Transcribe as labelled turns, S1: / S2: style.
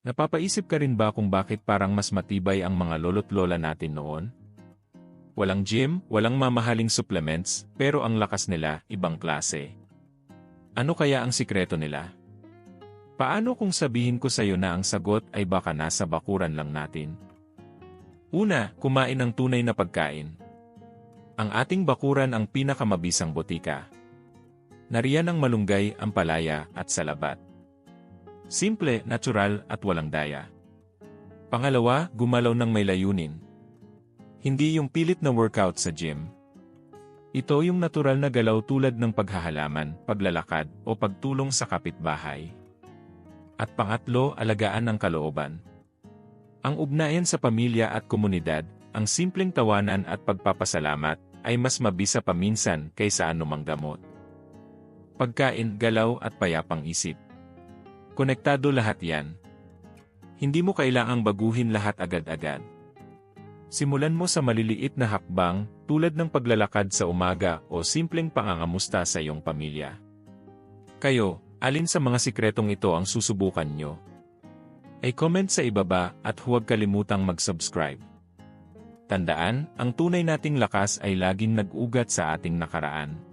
S1: Napapaisip ka rin ba kung bakit parang mas matibay ang mga lolo't lola natin noon? Walang gym, walang mamahaling supplements, pero ang lakas nila, ibang klase. Ano kaya ang sikreto nila? Paano kung sabihin ko sa'yo na ang sagot ay baka nasa bakuran lang natin? Una, kumain ng tunay na pagkain. Ang ating bakuran ang pinakamabisang botika. Nariyan ang malunggay, ampalaya, at salabat. Simple, natural, at walang daya. Pangalawa, gumalaw ng may layunin. Hindi yung pilit na workout sa gym. Ito yung natural na galaw tulad ng paghahalaman, paglalakad, o pagtulong sa kapitbahay. At pangatlo, alagaan ang kalooban. Ang ugnayan sa pamilya at komunidad, ang simpleng tawanan at pagpapasalamat, ay mas mabisa paminsan kaysa anumang gamot. Pagkain, galaw at payapang isip. Konektado lahat yan. Hindi mo kailangang baguhin lahat agad-agad. Simulan mo sa maliliit na hakbang tulad ng paglalakad sa umaga o simpleng pangangamusta sa iyong pamilya. Kayo, alin sa mga sikretong ito ang susubukan nyo? Ay comment sa ibaba at huwag kalimutang mag-subscribe. Tandaan, ang tunay nating lakas ay laging nag-ugat sa ating nakaraan.